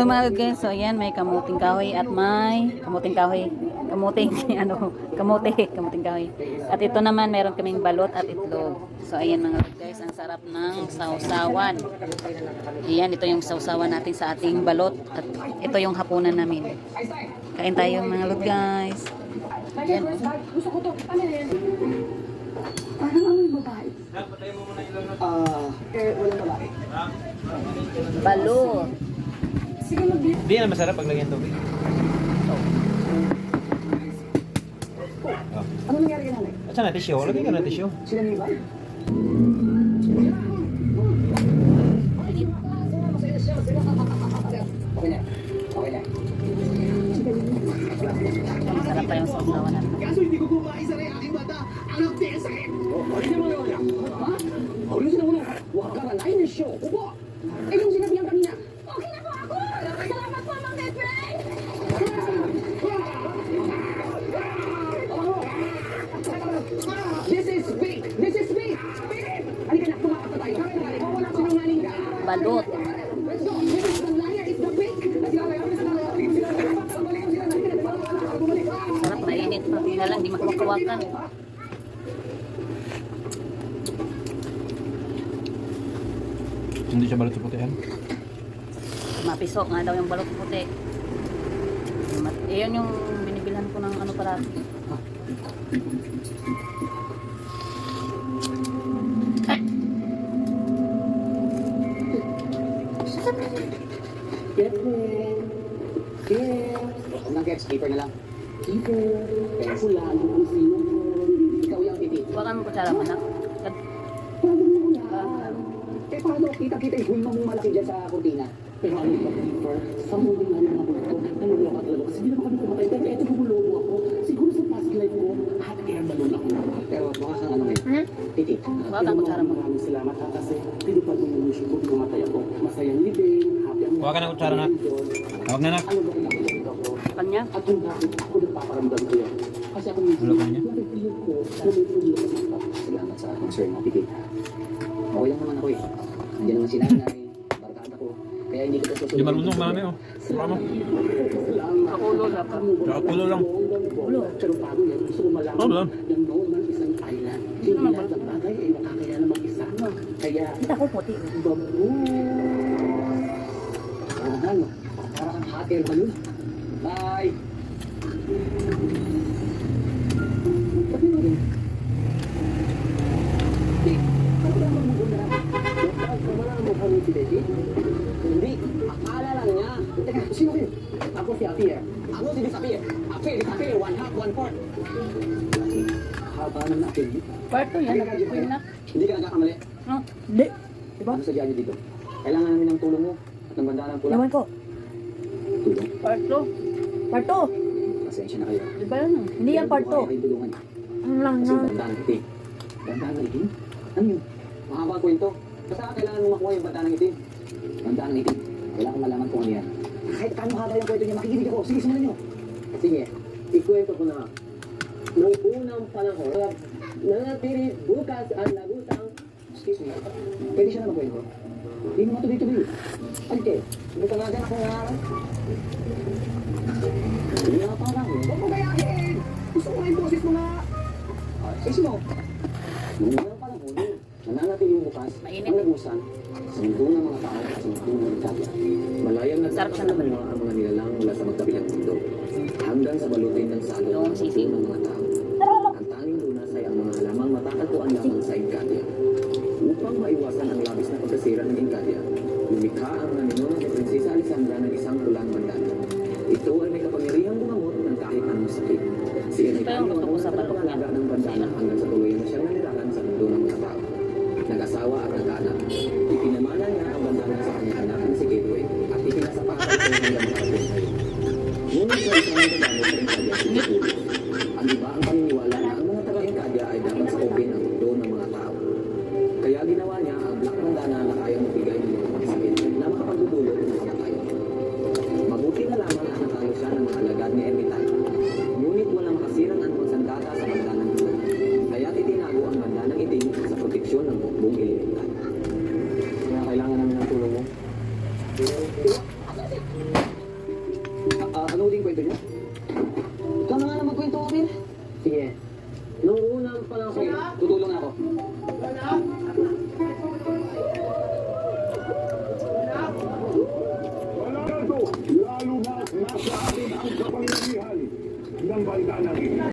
So mga guys, so ayan, may kamuting kahoy at may kamuting kahoy. Kamuting, ano, kamote, kamuting kahoy. At ito naman, meron kaming balot at itlog. So ayan mga guys, ang sarap ng sausawan. Ayan, ito yung sausawan natin sa ating balot. At ito yung hapunan namin. Kain tayo mga lord guys. Ayan. Gusto ko to. Ano? Parang ang babae. Ah, eh, walang babae. balot. Sige, mag Hindi na masarap pag lagyan tubig. Ano nangyari kay nanay? At saan na tissue? Lagyan ka ng tissue. Sila niyo ba? Okay na. Okay na. Masarap pa yung sausawan natin. Kaso hindi ko kumain sa aking bata. Ang nagtiis sakit. Hindi naman yun. Ha? Huwag na sinaunong. Huwag ka malain ng show. Upo. Eh, yung sinabi niyan kanina. Balot. Sarap, mainit pa. Kaya lang, di makukawakan. Hindi siya balot sa putihan. Mapiso nga daw yung balot puti. Yun yung binibilhan ko ng ano pala. Them. Get. Huwag nang gets, keeper na lang. Keeper. Pencil lang, kung sino. Ikaw yung titi. Huwag kang kutsara mo na. Mo? Eh, paano kita-kita yung hulma mong malaki dyan sa kurtina? Pero ano ba, keeper? Sa muling nga ng mga bulto, nalulok at lalok. Sige naman kami kumatay, pero eto bumulungo ako. Siguro sa past life ko, hot air balloon ako. Pero baka sa ano eh, titi. Huwag kang kutsara mo. Maraming salamat ha, kasi tinupad mo yung mission ko, pumatay ako. Masayang living, happy ang Huwag ka ng kutsara, nak. Huwag na nak. Ano ba? Kanya? At yung bakit ako nagpaparamdam ko yan. Kasi ako minsan, Wala ka niya? napipili ko na may problema sa Salamat sa concern mo, Piti. Okay lang naman ako eh. Nandiyan naman si nanay, barkada ko. Kaya hindi ko susunod. Di marunong marami oh. Suka mo. Sa ulo lang. Sa ulo lang. Ulo. Pero paano yan? Gusto ko malaman Oh, lang. ng noon ng isang island. Hindi lahat ng bagay ay nakakaya na mag-isa. Kaya, Kita ko puti. babu. Parang ano? Parang hot air balloon. Bye! Hindi, akala lang niya. Teka, sino kayo? Ako si Apir. Ako si Disapir. Apir, Disapir, one half, one fourth. Haba ng Apir. Parto yan. Yun na. Hindi ka nagkakamali. No? Hindi. Diba? Ano sadya niyo dito? Kailangan namin ng tulong mo at ng bandanan pula. Ewan ko. Tulong. Parto. Parto. Pasensya na kayo. Di ba yan? Hindi yan tulungan. Ang lang Kasi na. bandanan itim. Bandanan itim? Ano yun? Mahaba ang kwento. Basta kailangan mo makuha yung bandanan itim. Bandanan itim. Kailangan ko malaman kung ano yan. Kahit kano haba yung kwento niya, makikinig ako. Sige, simulan niyo. Sige, ikwento ko na. Noong unang panahon, nanatili bukas ang lagutang Excuse me. Pwede siya na magkwento? Hindi mo matuloy-tuloy. Ano kayo? Hindi ka nga dyan ako nga. Hindi nga parang. Huwag mo gayahin! Gusto ko na yung boses mo nga. Sige mo. Noong unang panahon, nananatili yung bukas Mainit. ang lagusan sa mundo ng mga tao at sa mundo ng Italia. Malayang siya nagkakasama naman. ang mga nilalang mula sa magkabilang mundo hanggang sa balutin ng salot ng mundo ng mga tao. Ang tanging lunas ay ang mga halamang matatagpuan lamang sa Encadia. Upang maiwasan ang labis na pagkasira ng Encadia, lumikha ang naninong ni Prinsesa Alexandra ng isang pulang bandana. Ito ay may kapangyarihang gumamot ng kahit anong sakit. Si Ito yung gusto ko sa balok niya. ng bandana hanggang sa tuloy na siyang nanirahan sa mundo ng mga. Nag-asawa at nagkaanak. Ipinamana niya ang bandana sa kanyang anak na si Gabriel at ipinasapakan ito hanggang ngayon. Ngunit sa isang nagdadalo sa Encadia si Jesus, ang iba ang paniniwala na ang mga taga-Encadia ay dapat sakupin ang mundo ng mga tao. Kaya ginawa Mm-hmm.